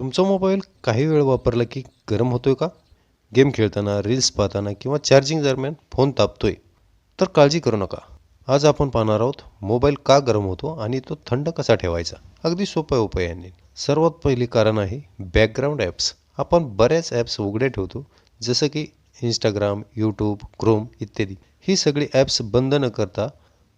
तुमचा मोबाईल काही वेळ वापरला की गरम होतोय का? गेम खेळताना रील्स पाहताना किंवा चार्जिंग दरम्यान फोन तापतोय. तर काळजी करू नका. आज आपण पाहणार आहोत मोबाईल का गरम होतो आणि तो थंड कसा ठेवायचा? अगदी सोप्या उपायाने. सर्वात पहिले कारण आहे बॅकग्राऊंड ॲप्स आपण बऱ्याच ॲप्स उघडे ठेवतो जसं की इंस्टाग्राम यूट्यूब क्रोम इत्यादी. ही सगळी ॲप्स बंद न करता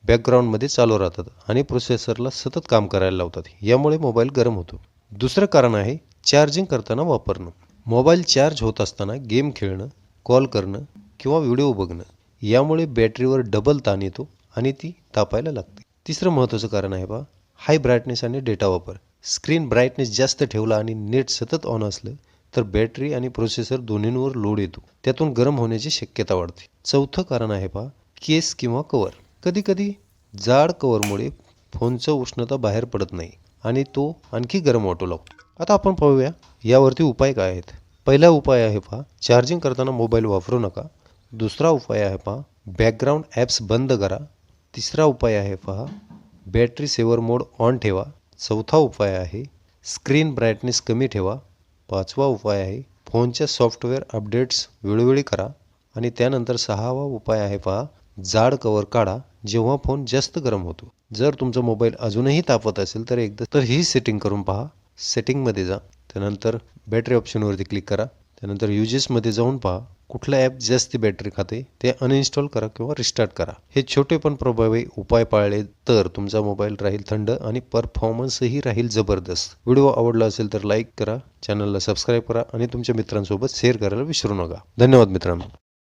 बॅकग्राऊंडमध्ये चालू राहतात आणि प्रोसेसरला सतत काम करायला लावतात. यामुळे मोबाईल गरम होतो. दुसरं कारण आहे चार्जिंग करताना वापरणं. मोबाईल चार्ज होत असताना गेम खेळणं कॉल करणं किंवा व्हिडिओ बघणं यामुळे बॅटरीवर डबल ताण येतो आणि ती तापायला लागते. तिसरं महत्त्वाचं कारण आहे बा हाय ब्राईटनेस आणि डेटा वापर. स्क्रीन ब्राईटनेस जास्त ठेवला आणि नेट सतत ऑन असलं तर बॅटरी आणि प्रोसेसर दोन्हींवर लोड येतो. त्यातून गरम होण्याची शक्यता वाढते. चौथं कारण आहे पहा केस किंवा कवर. कधीकधी जाड कवरमुळे फोनचं उष्णता बाहेर पडत नाही आणि तो आणखी गरम वाटू लागतो. आता आपण पाहूया यावरती उपाय काय आहेत? पहिला उपाय आहे पहा चार्जिंग करताना मोबाईल वापरू नका. दुसरा उपाय आहे पहा बॅकग्राऊंड ॲप्स बंद करा. तिसरा उपाय आहे पहा बॅटरी सेवर मोड ऑन ठेवा. चौथा उपाय आहे स्क्रीन ब्राईटनेस कमी ठेवा. पाचवा उपाय आहे फोनच्या सॉफ्टवेअर अपडेट्स वेळोवेळी करा. आणि त्यानंतर सहावा उपाय आहे पहा जाड कवर काढा जेव्हा फोन जास्त गरम होतो. जर तुमचा मोबाईल अजूनही तापत असेल तर एकदा तर ही सेटिंग करून पहा. सेटिंगमध्ये जा. त्यानंतर बॅटरी ऑप्शनवरती क्लिक करा. त्यानंतर युजेसमध्ये जाऊन पहा. कुठलं ॲप जास्ती बॅटरी खाते ते अनइन्स्टॉल करा किंवा रिस्टार्ट करा. हे छोटे पण प्रभावी उपाय पाळले तर तुमचा मोबाईल राहील थंड आणि परफॉर्मन्सही राहील जबरदस्त. व्हिडिओ आवडला असेल तर लाईक करा. चॅनलला सबस्क्राईब करा आणि तुमच्या मित्रांसोबत शेअर करायला विसरू नका. धन्यवाद मित्रांनो.